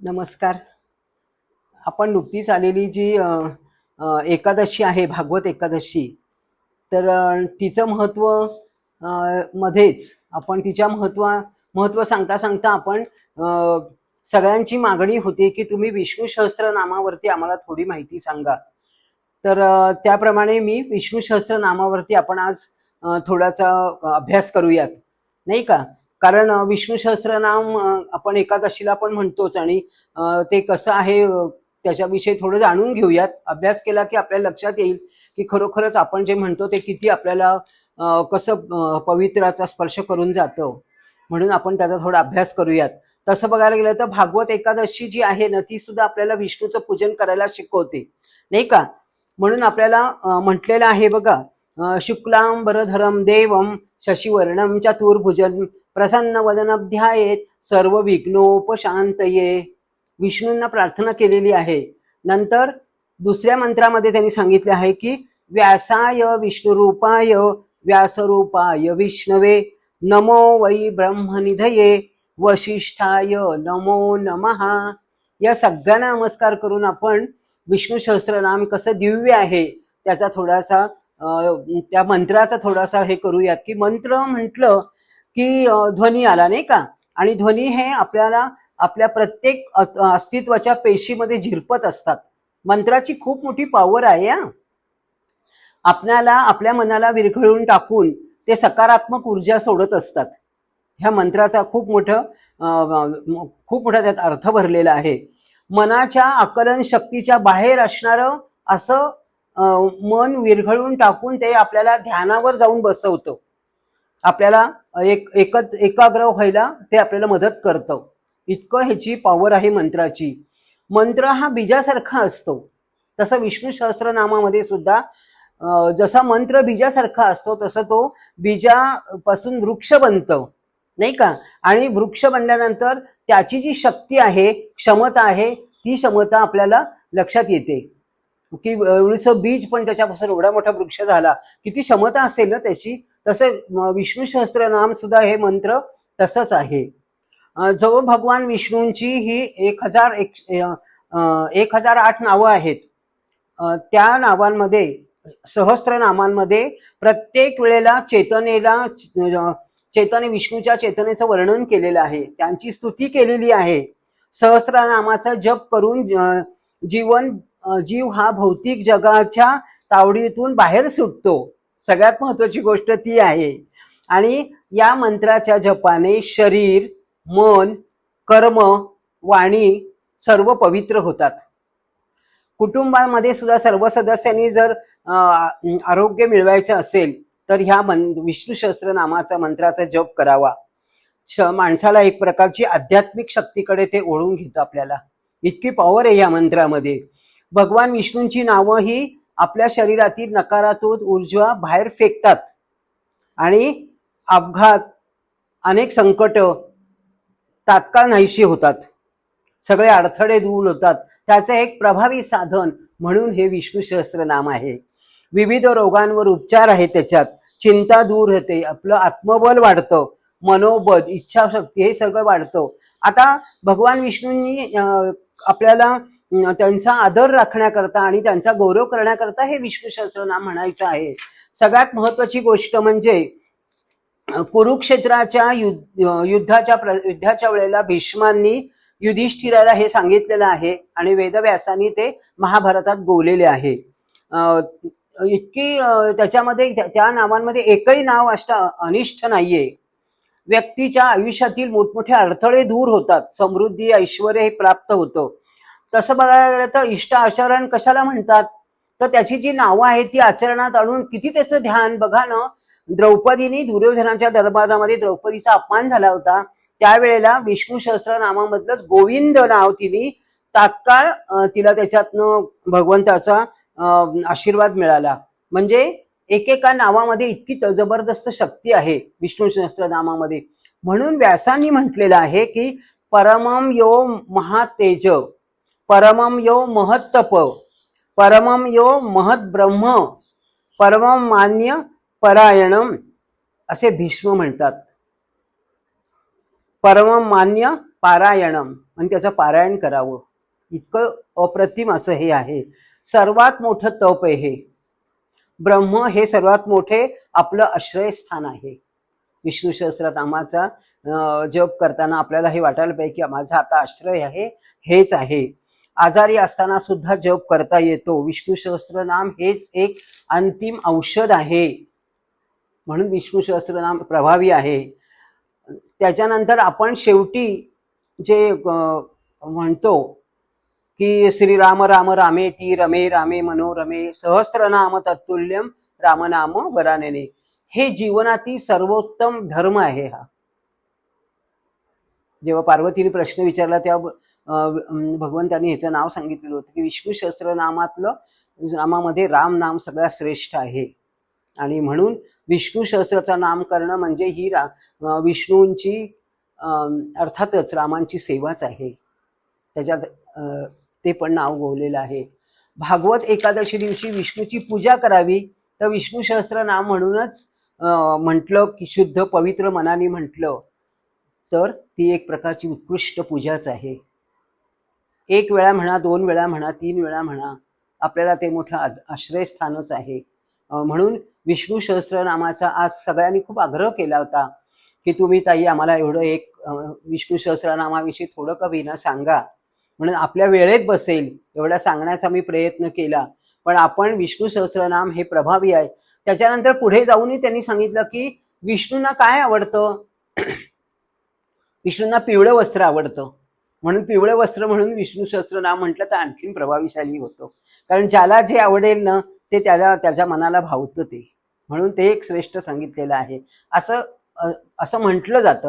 नमस्कार. आपण नुकतीच आलेली जी एकादशी आहे भागवत एकादशी तर तिचं महत्त्व मध्येच आपण तिच्या महत्त्व महत्त्व सांगता सांगता आपण सगळ्यांची मागणी होती की तुम्ही विष्णू सहस्त्रनामावरती आम्हाला थोडी माहिती सांगा. तर त्याप्रमाणे मी विष्णू सहस्त्रनामावरती आपण आज थोडासा अभ्यास करूयात. नाही का? कारण विष्णू सहस्त्रनाम आपण एकादशीला पण म्हणतोच आणि ते कसं आहे त्याच्याविषयी थोडं जाणून घेऊयात. अभ्यास केला की आपल्या लक्षात येईल की खरोखरच आपण जे म्हणतो ते किती आपल्याला कसं पवित्राचा स्पर्श करून जातं. म्हणून आपण त्याचा थोडा अभ्यास करूयात. तसं बघायला गेलं तर भागवत एकादशी जी आहे ना ती सुद्धा आपल्याला विष्णूचं पूजन करायला शिकवते. नाही का? म्हणून आपल्याला म्हटलेलं आहे बघा शुक्लांबरधरम देवम शशिवर्णम चतुर्भुजन प्रसन्न वदनध्यायेत सर्व विघ्नोपशांतये. विष्णूंना प्रार्थना केलेली आहे. नंतर दुसऱ्या मंत्रामध्ये त्यांनी सांगितले आहे की व्यासाय विष्णुरूपाय व्यासरूपाय विष्णवे नमो वै ब्रह्मनिधये वशिष्ठाय नमो नमहा या सगळ्यांना नमस्कार करून आपण विष्णू सहस्त्रनाम कसं दिव्य आहे त्याचा थोडासा अं, त्या मंत्राचा थोडासा हे करूयात की मंत्र म्हटलं की ध्वनी आला नाही का? आणि ध्वनी हे आपल्याला आपल्या प्रत्येक अस्तित्वाच्या पेशीमध्ये झिरपत असतात. मंत्राची खूप मोठी पॉवर आहे हा. आपल्याला आपल्या मनाला विरघळून टाकून ते सकारात्मक ऊर्जा सोडत असतात. ह्या मंत्राचा खूप मोठं खूप मोठा त्यात अर्थ भरलेला आहे. मनाच्या आकलन शक्तीच्या बाहेर असणारं असं मन विरघळून टाकून ते आपल्याला ध्यानावर जाऊन बसवतं. आपल्याला एक एकच एकाग्र व्हायला ते आपल्याला मदत करतं. इतकं ह्याची पॉवर आहे मंत्राची. मंत्र हा बीजासारखा असतो. तसं विष्णू सहस्त्रनामामध्ये सुद्धा जसा मंत्र बीजासारखा असतो तसं तो बीजापासून वृक्ष बनतो. नाही का? आणि वृक्ष बनल्यानंतर त्याची जी शक्ती आहे क्षमता आहे ती क्षमता आपल्याला लक्षात येते. की एवढंसं बीज पण त्याच्यापासून एवढा मोठा वृक्ष झाला किती क्षमता असेल ना त्याची? तसं विष्णू सहस्त्रनाम सुद्धा हे मंत्र तसंच आहे. जवळ जो भगवान विष्णूंची ही एक हजार एक एक हजार आठ नावं आहेत. त्या नावांमध्ये सहस्त्र नामांमध्ये प्रत्येक वेळेला चेतनेला चेतने विष्णूच्या चेतनेचं वर्णन केलेलं आहे. त्यांची स्तुती केलेली आहे. सहस्रनामाचा जप करून जीवन जीव हा भौतिक जगाच्या तावडीतून बाहेर सुटतो. सगळ्यात महत्वाची गोष्ट ती आहे. आणि या मंत्राच्या जपाने शरीर मन कर्म वाणी सर्व पवित्र होतात. कुटुंबामध्ये सुद्धा सर्व सदस्यांनी जर आरोग्य मिळवायचं असेल तर ह्या मन विष्णू सहस्त्र नामाचा मंत्राचा जप करावा. श माणसाला एक प्रकारची आध्यात्मिक शक्तीकडे ते ओढून घेतं आपल्याला. इतकी पॉवर आहे या मंत्रामध्ये. भगवान विष्णूंची नावं ही आपल्या शरीरातील नकारात्मक ऊर्जा बाहेर फेकतात. आणि अपघात अनेक संकट तात्काळ नाहीशी होतात. सगळे अडथळे दूर होतात. त्याचं एक प्रभावी साधन म्हणून हे विष्णू सहस्त्र नाम आहे. विविध रोगांवर उपचार आहे त्याच्यात. चिंता दूर होते. आपलं आत्मबल वाढतं. मनोबल इच्छाशक्ती हे सगळं वाढतं. आता भगवान विष्णूंनी आपल्याला त्यांचा आदर राखण्याकरता आणि त्यांचा गौरव करण्याकरता हे विष्णू नाम म्हणायचं आहे. सगळ्यात महत्वाची गोष्ट म्हणजे कुरुक्षेत्राच्या युद्धाच्या युद्धाच्या वेळेला भीष्मांनी युधिष्ठिराला हे सांगितलेलं आहे आणि वेदव्यासांनी ते महाभारतात गोवलेले आहे. इतकी त्याच्यामध्ये त्या- त्या नावांमध्ये एकही नाव अष्ट अनिष्ट नाहीये. व्यक्तीच्या आयुष्यातील मोठमोठे अडथळे दूर होतात. समृद्धी ऐश्वर हे प्राप्त होतं. तसं बघायला गेलं तर इष्ट आचरण कशाला म्हणतात? तर त्याची जी नावं आहेत ती आचरणात आणून किती त्याचं ध्यान? बघा ना द्रौपदीनी दुर्योधनाच्या दरबारामध्ये द्रौपदीचा अपमान झाला होता. त्यावेळेला विष्णू सहस्र नामामधलंच गोविंद नाव तिने तात्काळ तिला त्याच्यातनं भगवंताचा आशीर्वाद मिळाला. म्हणजे एकेका नावामध्ये इतकी जबरदस्त शक्ती आहे विष्णू सहस्र नामामध्ये म्हणून व्यासांनी म्हटलेलं आहे की परमम यो महातेज. परमम यो महत्तप परमम यो महत ब्रह्म परमम मान्य परायणम असे भीष्म म्हणतात. परम मान्य पारायणम आणि म्हणजे त्याचं पारायण करावं. इतकं अप्रतिम असं हे आहे. सर्वात मोठं तप आहे. हे ब्रह्म हे सर्वात मोठे आपलं आश्रयस्थान आहे. विष्णू सहस्त्रनामाचा जप करताना आपल्याला हे वाटायला पाहिजे की माझा आता आश्रय आहे हेच आहे. आजारी असताना सुद्धा जप करता येतो. विष्णू सहस्त्रनाम हेच एक अंतिम औषध आहे. म्हणून विष्णू सहस्त्रनाम प्रभावी आहे. त्याच्यानंतर आपण शेवटी जे म्हणतो की श्रीराम राम रामे ती रमे रामे मनोरमे सहस्रनाम तत्तुल्यम रामनाम वरानेने. हे जीवनातील सर्वोत्तम धर्म आहे हा. जेव्हा पार्वतीने प्रश्न विचारला तेव्हा भगवंतांनी ह्याचं नाव सांगितलेलं होतं की विष्णू सहस्त्रनामातलं नामामध्ये राम नाम सगळ्यात श्रेष्ठ आहे. आणि म्हणून विष्णू सहस्त्राचं नाम करणं म्हणजे ही रा विष्णूंची अर्थातच रामांची सेवाच आहे. त्याच्यात ते पण नाव गोवलेलं आहे. भागवत एकादशी दिवशी विष्णूची पूजा करावी तर विष्णू सहस्र नाम म्हणूनच म्हटलं की शुद्ध पवित्र मनाने म्हटलं तर ती एक प्रकारची उत्कृष्ट पूजाच आहे. एक वेळा म्हणा दोन वेळा म्हणा तीन वेळा म्हणा आपल्याला ते मोठं आश्रयस्थानच आहे. म्हणून विष्णू सहस्रनामाचा आज सगळ्यांनी खूप आग्रह केला होता की तुम्ही ताई आम्हाला एवढं एक विष्णू सहस्रनामाविषयी थोडं का विना सांगा? म्हणून आपल्या वेळेत बसेल एवढा सांगण्याचा मी प्रयत्न केला. पण आपण विष्णू सहस्रनाम हे प्रभावी आहे. त्याच्यानंतर पुढे जाऊनही त्यांनी सांगितलं की विष्णूंना काय आवडतं? विष्णूंना पिवळं वस्त्र आवडतं. म्हणून पिवळं वस्त्र म्हणून विष्णू सहस्त्रनाम म्हटलं तर आणखीन प्रभावीशाली होतं. कारण ज्याला जे आवडेल ना ते त्याला त्याच्या मनाला भावतं ते. म्हणून ते एक श्रेष्ठ सांगितलेलं आहे. असं असं म्हटलं जातं.